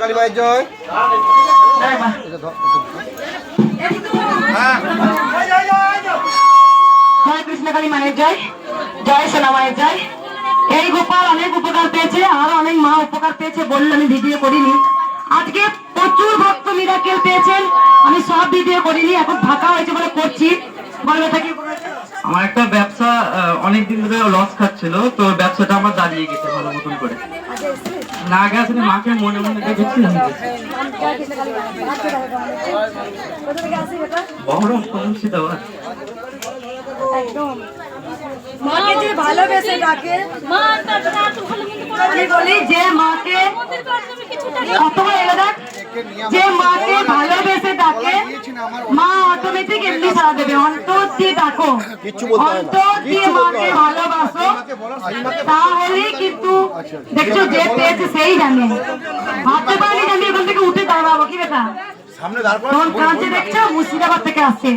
কালী মায়ের জয়। জয় কৃষ্ণকালী মায়ের জয় জয় সোনা মায়ের জয়। এই গোপাল অনেক উপকার পেয়েছে আর অনেক মা উপকার পেয়েছে বললে আমি ভিডিও করিনি। আজকে প্রচুর ভক্ত মিরাকেল পেয়েছেন আমি সব ভিডিও করিনি এখন ফাঁকা হয়েছে বলে করছি। বলবে থাকি আমার একটা ব্যবসা অনেক দিন ধরে লস খাচ্ছিল তো ব্যবসাটা আমার দাঁড়িয়ে গেছে ভালো মতন করে। না গেছে মাকে মনে মনে দেখেছি মুর্শিদাবাদ মাকে যে ভালোবেসে ডাকে আমি বলি যে মাকে কতবার এলো দেখ। যে মাকে ভালোবেসে ডাকে মা অটোমেটিক এমনি সারা দেবে। অন্তর দিয়ে ডাকো। অন্তর দিয়ে মাকে ভালোবাসো। তাহলে কিন্তু দেখছ যে পেয়েছে সেই জানে। ভাবতে পারিনি আমি এখান থেকে উঠে দাঁড়াবো কি বেটা সামনে দাঁড় করো দেখছ মুর্শিদাবাদ থেকে আসছে।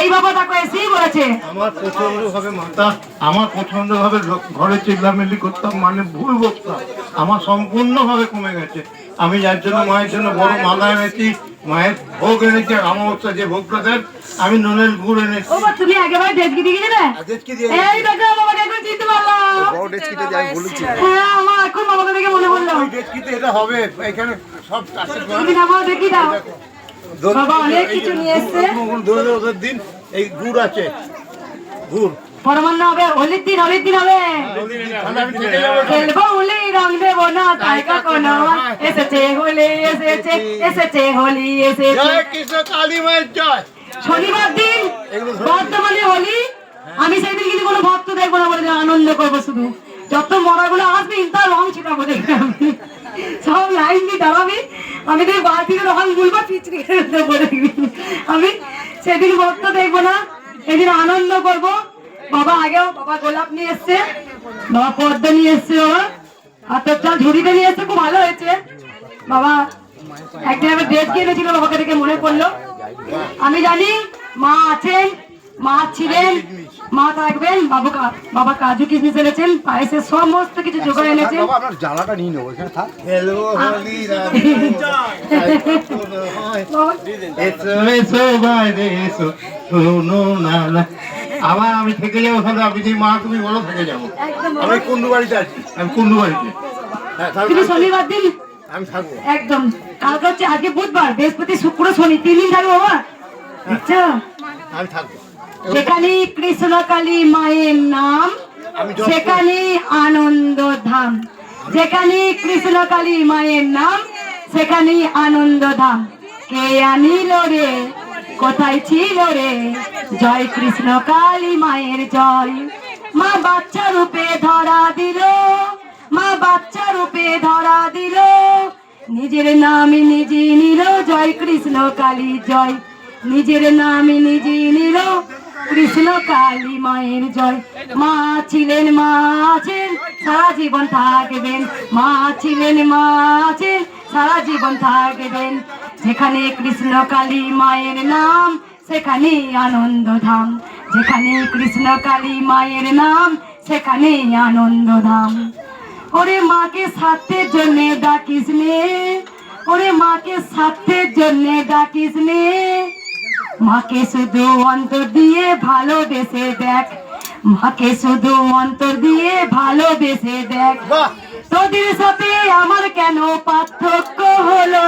এই বাবা দেখো এসেই বলেছে। আমার পছন্দ ভাবে মাতা আমার পছন্দ ভাবে ঘরে চিল্লামিল্লি করতাম মানে ভুল বকতাম। আমার সম্পূর্ণ ভাবে কমে গেছে। আমি যার জন্য মায়ের জন্য বড় মালা এনেছি মায়ের ভোগ এনেছি অমাবস্যা যে ভোগটা দেন আমি নুনের গুড় এনেছি। ও তুমি একেবারে ডেটকি দিয়ে ডেটকি দিয়ে এই দেখো বাবাকে এখন চিনতে পারলাম। বড় দিয়ে আমি বলেছি। হ্যাঁ আমার এখন বাবাকে দেখে মনে পড়ল। ডেটকিতে এটা হবে এখানে সব আশীর্বাদ তুমি নামাও দেখি দাও। বাবা অনেক কিছু নিয়ে এসছে। দোলে ওদের দিন। এই গুড় আছে। গুড়। পরমান্ন হবে হোলির দিন হোলির দিন হবে। আমি খেলব হোলি রং দেবো না তাই কখনো এসেছে হোলি এসেছে এসেছে হোলি এসেছে। জয় কৃষ্ণ কালী মায়ের জয়। শনিবার দিন বর্তমানে হোলি। আমি সেদিন কিন্তু কোনো ভক্ত দেখব না বলে আনন্দ করব শুধু। যত মরাগুলো আসবে তার রং ছিটাবো দেখবে আমি। সব লাইন দিয়ে দাঁড়াবি। আমি দেখি বালতিতে রং গুলবো পিচড়ি দেখবি আমি সেদিন ভক্ত দেখব না, সেদিন আনন্দ করব। বাবা আগেও বাবা গোলাপ নিয়ে এসছে, বাবা পদ্ম নিয়ে এসছে, বাবা। হাতের চাল ঝুড়িতে নিয়ে এসছে, খুব ভালো হয়েছে। বাবা, একদিন আমি ড্রেস কিনেছিল বাবাকে দেখে মনে পড়ল। আমি জানি মা আছেন মা ছিলেন মা থাকবেন বাবু কা- বাবা কাজু কিশমিশ এনেছেন পায়েসের সমস্ত কিছু জোগাড় এনেছেন। জ্বালাটা নিয়ে নেব এখানে থাক। আবার আমি থেকে যাব তাহলে আপনি যে মা তুমি বলো থেকে যাব। আমি কুন্ডু বাড়িতে আছি। আমি কুন্ডু বাড়িতে। হ্যাঁ তুমি শনিবার দিন আমি থাকব। একদম কালকে হচ্ছে আজকে বুধবার বৃহস্পতি শুক্র শনি তিন দিন থাকবে বাবা। বুঝছ আমি থাকব। যেখানে কৃষ্ণ কালী মায়ের নাম সেখানে আনন্দ ধাম যেখানে কৃষ্ণ কালী মায়ের নাম সেখানে আনন্দ ধাম কে আনিল রে? কোথায় ছিল রে? জয় কৃষ্ণ কালী মায়ের জয়। মা বাচ্চা রূপে ধরা দিল। মা বাচ্চা রূপে ধরা দিল। নিজের নামে নিজে নিল। জয় কৃষ্ণ কালী জয়। নিজের নামে নিজে নিল। কৃষ্ণ কালী মায়ের জয়। মা ছিলেন, মা আছেন, সারা জীবন থাকবেন। মা ছিলেন, মা আছেন, সারা জীবন থাকবেন। যেখানে কৃষ্ণ কালী মায়ের নাম, সেখানে আনন্দ ধাম। যেখানে কৃষ্ণ কালী মায়ের নাম, সেখানে আনন্দ ধাম। ওরে মাকে স্বার্থের জন্যে ডাকিস নে। ওরে মাকে স্বার্থের জন্যে ডাকিস নে। মাকে শুধু অন্তর দিয়ে ভালোবেসে দেখ। মাকে শুধু অন্তর দিয়ে ভালোবেসে দেখ। তোদের সাথে আমার কেন পার্থক্য হলো?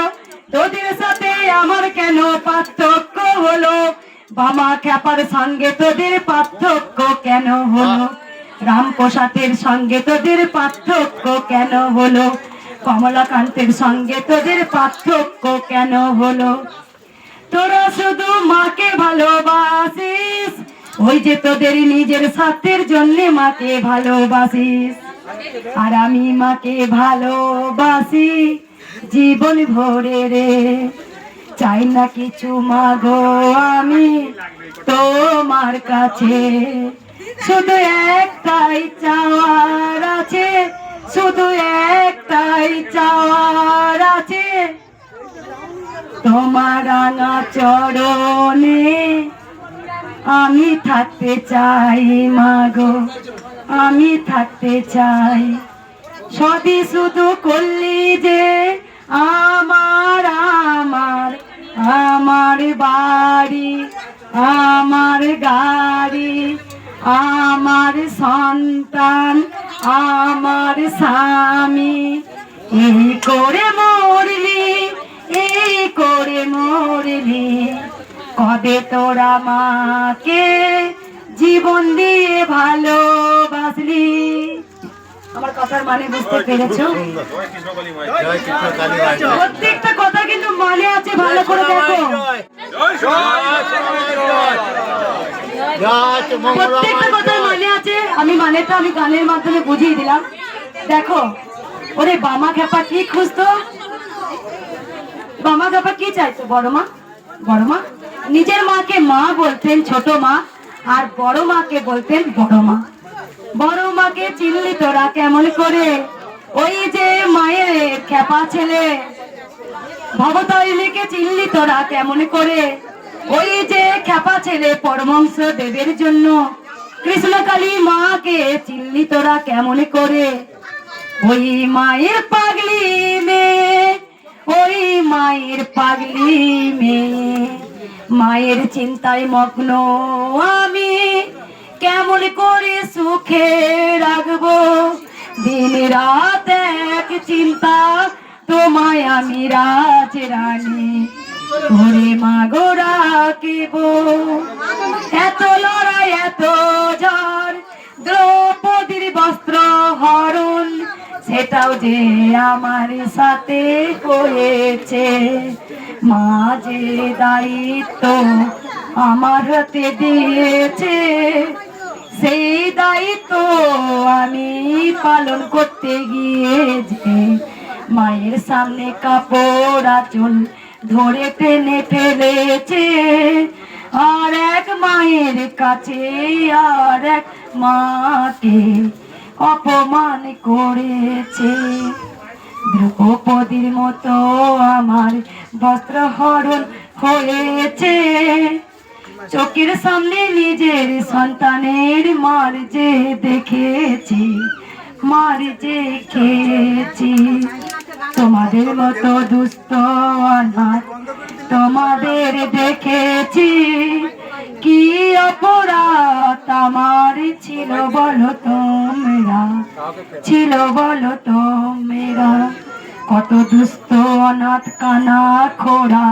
তোদের সাথে আমার কেন পার্থক্য হলো? বাবা খ্যাপার সঙ্গে তোদের পার্থক্য কেন হলো? রামপ্রসাদের সঙ্গে তোদের পার্থক্য কেন হলো? কমলাকান্তের সঙ্গে তোদের পার্থক্য কেন হলো? তোরা শুধু মাকে ভালোবাসিস। ওই যে তোদের নিজের স্বার্থের জন্য মাকে ভালোবাসিস। আর আমি মাকে ভালোবাসি জীবন ভরে রে। চাই না কিছু মাগো আমি তোমার কাছে। শুধু একটাই চাওয়ার আছে, শুধু একটাই চাওয়ার আছে। তোমার আনা চরণে আমি থাকতে চাই, মাগো, আমি থাকতে চাই। সদি শুধু করলি যে আমার আমার আমার বাড়ি, আমার গাড়ি, আমার সন্তান, আমার স্বামী। এই করে মরলি কবে তোরা মাকে জীবন দিয়ে ভালোবাসলি? আমার কথার মানে বুঝতে পেরেছ। প্রত্যেকটা কথা কিন্তু মানে আছে ভালো করে দেখো। জয়। শ্রী মঙ্গলা প্রত্যেকটা কথার মানে আছে আমি মানেটা আমি গানের মাধ্যমে বুঝিয়ে দিলাম। দেখো ওরে বামা খেপা কি খুঁজতো? বামা খেপা কি চাইতো বড় মা? বড় মা? নিজের মাকে মা বলতেন ছোট মা, আর বড় মাকে বলতেন বড় মা। বড় মাকে চিনলি তোরা কেমন করে? ওই যে মায়ের খেপা ছেলে। ভবতারিণীকে চিনলি তোরা কেমন করে? ওই যে খেপা ছেলে পরমংশ দেবের জন্য। কৃষ্ণকালী মাকে চিনলি তোরা কেমন করে? ওই মায়ের পাগলি মেয়ে। ওই মায়ের পাগলি মেয়ে। মায়ের চিন্তায় মগ্ন আমি কেমন করে সুখে রাখব? দিন রাত এক চিন্তা তোমায় আমি রাজ রানী। করে মাগো রাখিব। এত লড়াই, এত সেটাও যে আমার সাথে হয়েছে। মা যে দায়িত্ব আমার হাতে দিয়েছে। সেই দায়িত্ব আমি পালন করতে গিয়ে যে মায়ের সামনে কাপড় আচল ধরে টেনে ফেলেছে। আর এক মায়ের কাছে আর এক মাকে অপমান করেছে। দ্রৌপদীর মতো আমার বস্ত্র হরণ হয়েছে। চোখের সামনে নিজের সন্তানের মার যে দেখেছি, মার যে খেয়েছি। তোমাদের মতো দুস্থ অনাথ তোমাদের দেখেছি। কি অপরাধ আমার ছিল বলো তোমরা? ছিল বলো তোমরা? কত দুস্থ অনাথ কানা, খোড়া,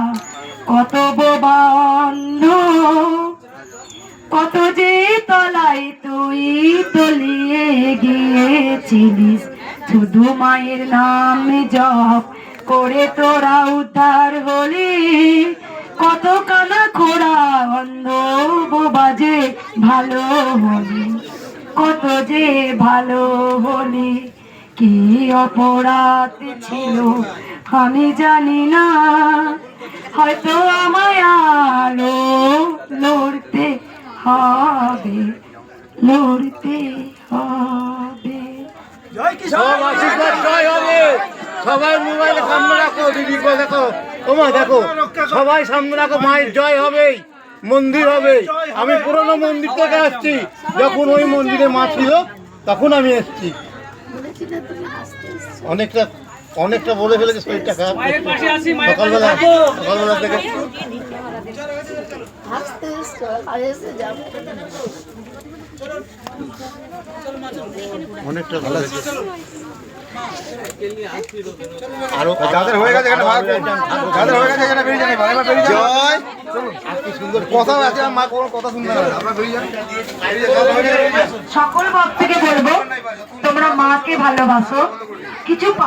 কত বোবা অন্ধ, কত যে তলায় তুই তলিয়ে গিয়েছিলিস। শুধু মায়ের নাম জপ করে তোরা উদ্ধার হলি। কত কানা, খোড়া ভালো হলি কত যে ভালো হলি কি অপরাধ ছিল? আমি জানি না। হয়তো আমায় আলো লড়তে হবে লড়তে হবে। সব জয় হবে। সবাই মোবাইলে সামনে রাখো দিদি দেখো। ওমা দেখো। সবাই সামনে রাখো মায়ের জয় হবেই। মন্দির হবে। আমি পুরনো মন্দির থেকে আসছি। যখন ওই মন্দিরে মা ছিল, তখন আমি এসেছি। অনেকটা অনেকটা বলে ফেলেছে শরীরটা খারাপ সকালবেলা সকালবেলা থেকে অনেকটা ভালো যাদের হয়ে গেছে এখানে যাদের হয়ে গেছে এখানে বেরিয়ে যান এবার এবার বেরিয়ে জয়। কথা আছে মা কোনো কথা শুনতে না। আপনারা বেরিয়ে যান বেরিয়ে যান, যাদের গেছে বেরিয়ে যান। সকল ভক্তকে বলব তোমরা মাকে ভালোবাসো। কিছু